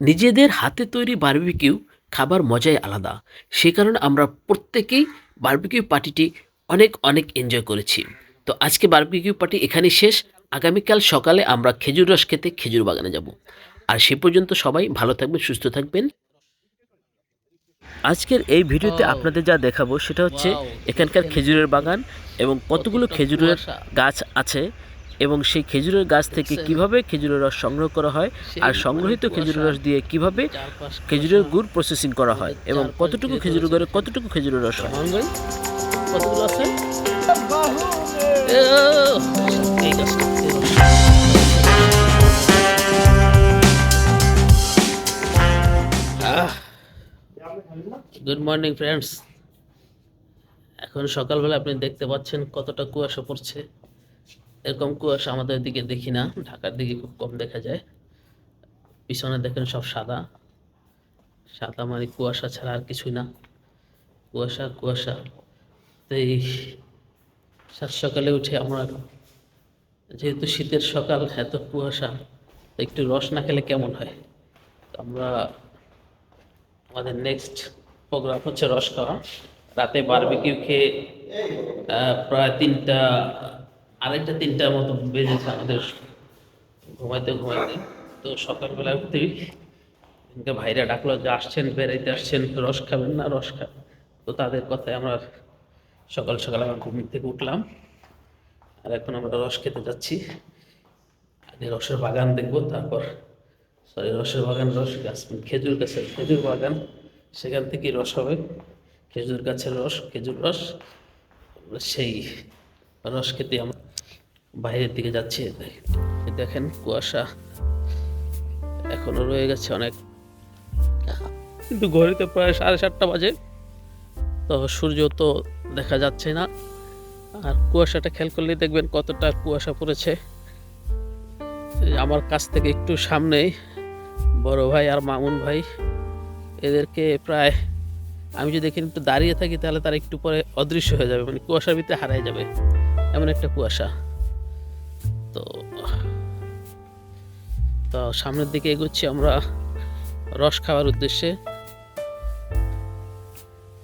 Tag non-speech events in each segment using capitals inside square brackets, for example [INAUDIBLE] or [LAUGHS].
নিজেদের হাতে তৈরি বার্বিকিউ খাবার মজাই আলাদা। সে কারণে আমরা প্রত্যেকেই বার্বিকিউ পার্টিটি অনেক অনেক এনজয় করেছি। তো আজকে বার্বিকিউ পার্টি এখানেই শেষ। আগামীকাল সকালে আমরা খেজুর রস খেতে খেজুর বাগানে যাব। আর সে পর্যন্ত সবাই ভালো থাকবেন সুস্থ থাকবেন। আজকের এই ভিডিওতে আপনাদের যা দেখাবো সেটা হচ্ছে এখানকার খেজুরের বাগান এবং কতগুলো খেজুরের গাছ আছে। এবং সেই খেজুরের গাছ থেকে কীভাবে খেজুরের রস সংগ্রহ করা হয় আর সংগ্রহিত খেজুরের রস দিয়ে কীভাবে খেজুরের গুড় প্রসেসিং করা হয় এবং কতটুকু খেজুরের গুড়ে কতটুকু খেজুরের রস হয়? কতগুলো আছে? গুড মর্নিং ফ্রেন্ডস এখন সকালবেলা আপনি দেখতে পাচ্ছেন কতটা কুয়াশা পড়ছে। এরকম কুয়াশা আমাদের দিকে দেখি না, ঢাকার দিকে খুব কম দেখা যায়। পিছনে দেখেন সব সাদা। সাদা মানে কুয়াশা ছাড়া আর কিছুই না। কুয়াশা কুয়াশা। এই সাত সকালে উঠে আমরা যেহেতু শীতের সকাল, এত কুয়াশা একটু রস না খেলে কেমন হয়? আমরা আমাদের নেক্সট প্রোগ্রাম হচ্ছে রস খাওয়া। রাতে বারবিকিউ খেয়ে প্রায় তিনটা আড়াইটা তিনটার মতো বেজেছে আমাদের ঘুমাইতে ঘুমাইতে। তো সকালবেলা উঠতেই ভাইরা ডাকলো যে, আসছেন, বেড়াইতে আসছেন, রস খাবেন না? রস খা তো তাদের কথায় আমরা সকাল সকাল আমার ঘুম থেকে উঠলাম। আর এখন আমরা রস খেতে যাচ্ছি। আগে রসের বাগান দেখব, তারপর সরি রসের বাগান, রস গাছ, খেজুর গাছের, খেজুর বাগান। সেখান থেকেই রস হবে। খেজুর গাছের রস, খেজুর রস। সেই রস খেতে আমরা বাইরের দিকে যাচ্ছি। দেখেন কুয়াশা এখনও রয়ে গেছে অনেক। কিন্তু ঘড়িতে প্রায় সাড়ে সাতটা বাজে। তো সূর্য তো দেখা যাচ্ছে না। আর কুয়াশাটা খেয়াল করলে দেখবেন কতটা কুয়াশা পড়েছে। আমার কাছ থেকে একটু সামনেই বড় ভাই আর মামুন ভাই, এদেরকে প্রায় আমি যদি এখানে একটু দাঁড়িয়ে থাকি তাহলে তারা একটু পরে অদৃশ্য হয়ে যাবে মানে কুয়াশার ভিতরে হারায় যাবে। এমন একটা কুয়াশা। তো তো সামনের দিকে এগোচ্ছি আমরা রস খাওয়ার উদ্দেশ্যে।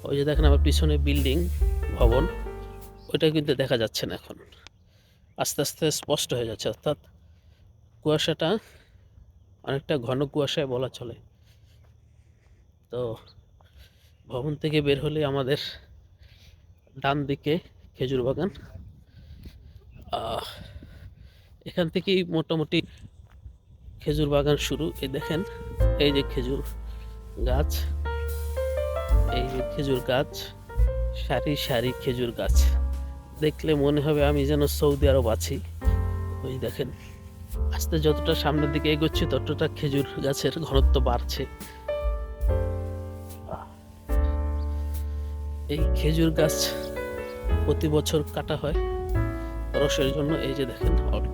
ওই যে দেখেন আমার পিছনে বিল্ডিং, ভবন। ওইটা কিন্তু দেখা যাচ্ছে না এখন। আস্তে আস্তে স্পষ্ট হয়ে যাচ্ছে, অর্থাৎ কুয়াশাটা অনেকটা ঘন কুয়াশায় বলা চলে। তো, ভবন থেকে বের হলে আমাদের ডান দিকে খেজুর বাগান। এখান থেকেই মোটামুটি খেজুর বাগান শুরু। এই দেখেন, এই যে খেজুর গাছ, এই যে খেজুর গাছ, সারি সারি খেজুর গাছ। দেখলে মনে হবে আমি যেন সৌদি আরব আছি। ওই দেখেন, আস্তে যতটা সামনের দিকে এগোচ্ছি, ততটা খেজুর গাছের ঘনত্ব বাড়ছে। এই খেজুর গাছ প্রতি বছর কাটা হয়। রসের জন্য, এই যে দেখেন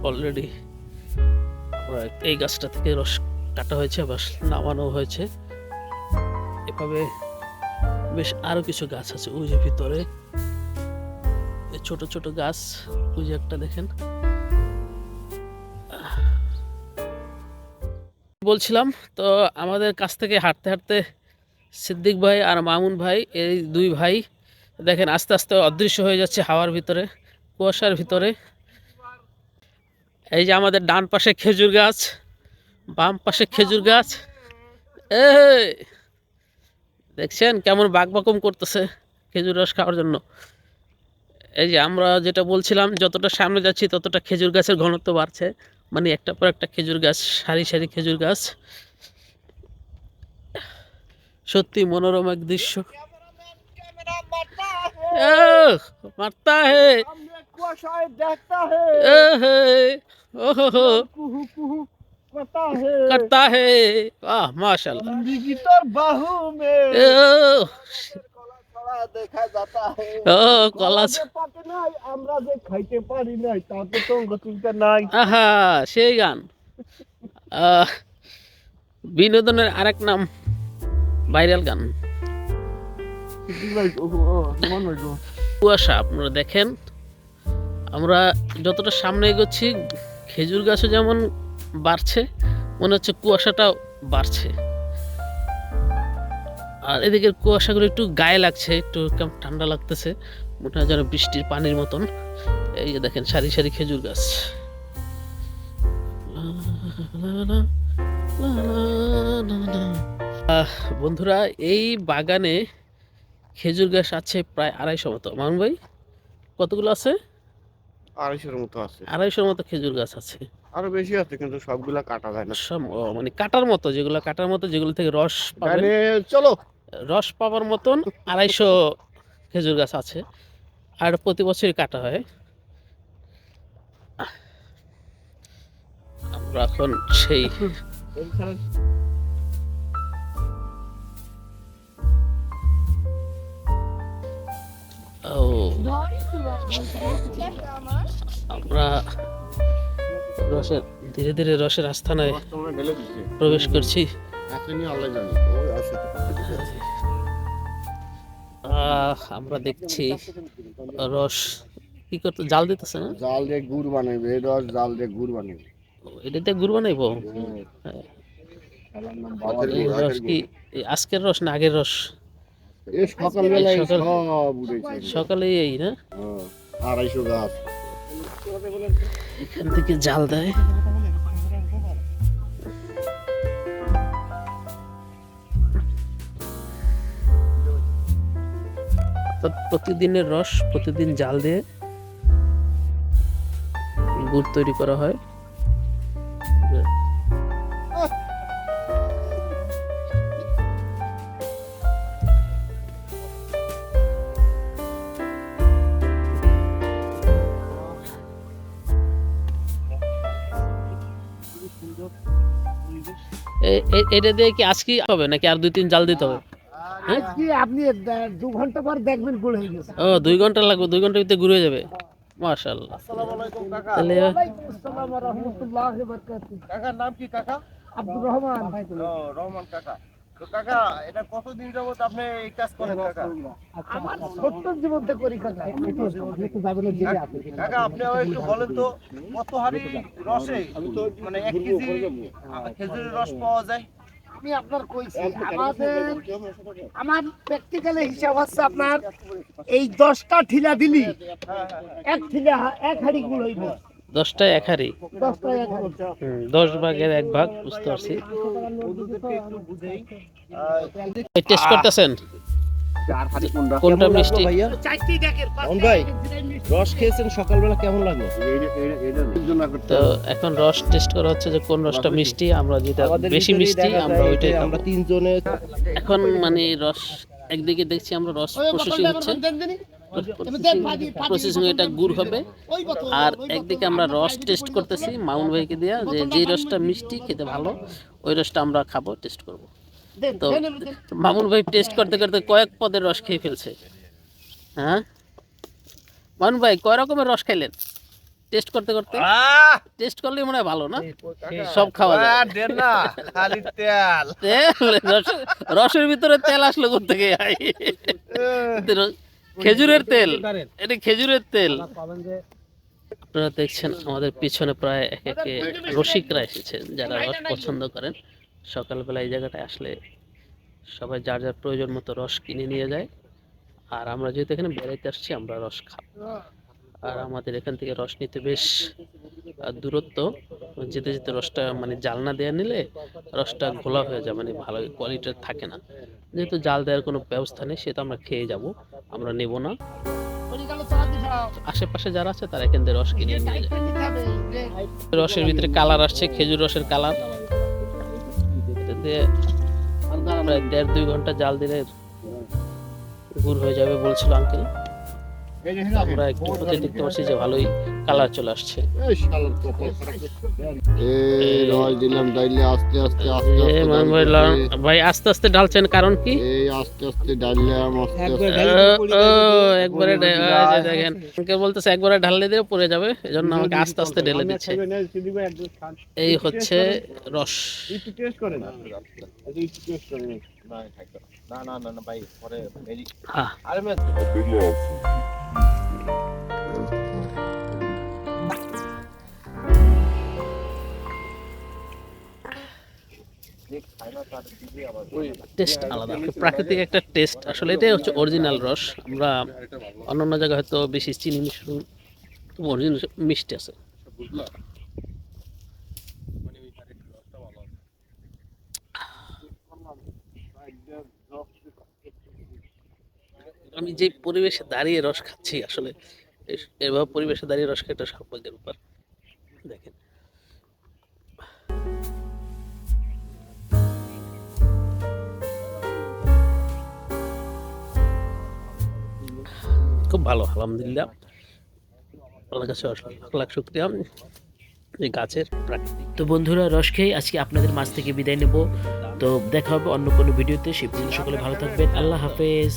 অলরেডি এই গাছটা থেকে রস কাটা হয়েছে, আবার নামানো হয়েছে। এভাবে বেশ আরও কিছু গাছ আছে ওই যে ভিতরে। ছোট ছোট গাছ, ওই যে একটা দেখেন। বলছিলাম, তো আমাদের কাছ থেকে হাঁটতে হাঁটতে সিদ্দিক ভাই আর মামুন ভাই, এই দুই ভাই, দেখেন আস্তে আস্তে অদৃশ্য হয়ে যাচ্ছে হাওয়ার ভিতরে। কুয়াশার ভিতরে। এই যে আমাদের ডান পাশে খেজুর গাছ বাম পাশে খেজুর গাছ। এই দেখছেন কেমন বাকবাকম করতেছে খেজুর রস খাওয়ার জন্য। এই যে আমরা যেটা বলছিলাম যতটা সামনে যাচ্ছি ততটা খেজুর গাছের ঘনত্ব বাড়ছে। মানে একটা পর একটা খেজুর গাছ সারি সারি খেজুর গাছ। সত্যি মনোরম এক দৃশ্য। মারতা হে। हमने कुआशाए देखता है এ হে, ও হো হো, कुहू कुहू करता है করতা হে আহ মাশাআল্লাহ जिंदगी तोर बाहू में ও কলা ছড়া দেখা যাতা হে ও কলা যে পাতে নাই আমরা যে খাইতে পারি নাই তাতে তো চিন্তা নাই আহা সেই গান আহ, বিনোদনের আরেক নাম ভাইরাল গান কুয়াশা আপনারা দেখেন আমরা যতটা সামনে এগোচ্ছি, খেজুর গাছও যেমন বাড়ছে, মনে হচ্ছে কুয়াশাটাও বাড়ছে। আর এদিকের কুয়াশাগুলো একটু গায়ে লাগছে, একটু কেমন ঠান্ডা লাগতেছে হয় যেন বৃষ্টির পানির মতন। এই যে দেখেন, সারি সারি খেজুর গাছ। বন্ধুরা, এই বাগানে খেজুর গাছ আছে প্রায় আড়াইশো মতো। মামুন ভাই, কতগুলো আছে? আড়াইশোর মতো আছে। আড়াইশোর মতো খেজুর গাছ আছে। আরও বেশি আছে কিন্তু সবগুলা কাটা যায় না। সব মানে কাটার মতো যেগুলো কাটার মতো যেগুলো থেকে রস মানে চলো। রস পাবার মতন আড়াইশো খেজুর গাছ আছে আর প্রতি বছরই কাটা হয়। আমরা এখন সেই আমরা রসের ধীরে ধীরে রসের আস্থানায় প্রবেশ করছি। আমরা দেখছি রস। কি করতে জাল দিতেছে না? জাল দিয়ে গুড় বানাইবে রস জাল দিয়ে গুড় বানাইবে। এটাতে গুড় বানাইবো। রস কি আজকের রস না আগের রস? এই সকালবেলায় সব উঠেছে সকালে এই না? হ্যাঁ, আড়াইশো গাছ। এখান থেকে জাল দেয়। প্রতিদিনের রস প্রতিদিন জাল দিয়ে গুড় তৈরি করা হয়। এটা দিয়ে কি আজকে হবে নাকি আর দুই তিন জাল দিতে হবে? হ্যাঁ? কি আপনি দু ঘণ্টা পর দেখবেন গুড় হয়ে গেছে। ও দুই ঘণ্টা লাগবে দুই ঘণ্টার ভিতরে ঘুরে যাবে। মাশাআল্লাহ। আসসালামু আলাইকুম কাকা আসসালাম ওয়া রাহমাতুল্লাহি ওয়া বারাকাতুহু। কাকার নাম কি কাকা? আব্দুর রহমান। ও রহমান কাকা। তো কাকা এটা কতদিন যাবত আপনি এই কাজ করেন কাকা? আমার ছোট্ট জীবন করি কাকা একটু যাবেন দিকে আছে কাকা আপনি একটু বলেন তো কত রসে মানে এক কেজি খেজুরের রস পাওয়া যায়? আমি আপনার কইছি আমাদের আমার প্র্যাকটিক্যালি হিসাব হচ্ছে আপনার এই দশটা ঠিলা দিলি এক ঠিলা এক হাড়ি গুণ হইব। দশটায় এক হাড়ি। দশ ভাগের এক ভাগ বুঝতে পারছি। টেস্ট করতেছেন? কোনটা মিষ্টি? ভাই, রস খেয়েছেন সকালবেলা কেমন লাগল? তো এখন রস টেস্ট করা হচ্ছে যে কোন রসটা মিষ্টি আমরা যেটা বেশি মিষ্টি আমরা ওইটাই আমরা তিনজনে এখন মানে রস একদিকে দেখছি আমরা রস প্রসেসিং হচ্ছে। প্রসেসিং এটা গুড় হবে। আর একদিকে আমরা রস টেস্ট করতেছি মাউন ভাইকে দিয়া যে যে রসটা মিষ্টি খেতে ভালো ওই রসটা আমরা খাব টেস্ট করব। তো মামুন ভাই টেস্ট করতে করতে কয়েক পদের রস খেয়ে ফেলছে। হ্যাঁ? মামুন ভাই কয় রকমের রস খাইলেন? টেস্ট করতে করতে? টেস্ট করলেই মনে হয় ভালো না? সব খাওয়া যায়। না খালি তেল। তেল রসের ভিতরে তেল আসলো কোথেকে? [LAUGHS] খেজুরের তেল। এটা খেজুরের তেল। আপনারা দেখছেন আমাদের পিছনে প্রায় এক একে রসিকরা এসেছেন যারা রস পছন্দ করেন। সকালবেলা এই জায়গাটায় আসলে সবাই যার যার প্রয়োজন মতো রস কিনে নিয়ে যায়। আর আমরা যেহেতু এখানে বেড়াইতে আসছি আমরা রস খাব। আর আমাদের এখান থেকে রস নিতে বেশ দূরত্ব। যেতে যেতে রসটা মানে জালনা দেওয়া নিলে রসটা ঘোলা হয়ে যায় মানে ভালো কোয়ালিটির থাকে না। যেহেতু জাল দেওয়ার কোনো ব্যবস্থা নেই সেটা আমরা খেয়ে যাব। আমরা নেব না। আশেপাশে যারা আছে তারা এখান থেকে রস কিনে নিয়ে যায় রসের ভিতরে কালার আসছে খেজুর রসের কালার। এটা প্রায় দেড় দুই ঘণ্টা জাল দিলে গুড় হয়ে যাবে বলছিল আঙ্কেল আমরা একটু দেখতে পাচ্ছি যে ভালোই কালার চলে আসছে। এই ভাই আস্তে আস্তে ঢালছেন কারণ কি? এই আস্তে আস্তে ও, একবারে দেখেন আঙ্কেল বলতেছে একবারে ঢাললে দিয়ে পড়ে যাবে এজন্য আমাকে আস্তে আস্তে ঢেলে দিচ্ছে। এই হচ্ছে রস। একটু টেস্ট করেন। একটু টেস্ট করেন। না না না না ভাই পরে এই- হ্যাঁ। আরে টেস্ট আলাদা। প্রাকৃতিক একটা টেস্ট আসলে এটাই হচ্ছে অরিজিনাল রস। আমরা অন্যান্য জায়গায় হয়তো বেশি চিনি মিশ্রণ অরিজিনাল মিষ্টি আছে। আমি যে পরিবেশে দাঁড়িয়ে রস খাচ্ছি আসলে এভাবে পরিবেশে দাঁড়িয়ে রস খাওয়াটা সৌভাগ্যের ব্যাপার। খুব ভালো আলহামদুলিল্লাহ। আল্লাহর কাছে অসংখ্য লাখ শুক্রিয়া এই গাছের প্রাকৃতিক। তো বন্ধুরা রস খেয়ে আজকে আপনাদের মাছ থেকে বিদায় নেব। তো দেখা হবে অন্য কোনো ভিডিওতে। সে পর্যন্ত সকলে ভালো থাকবেন। আল্লাহ হাফেজ।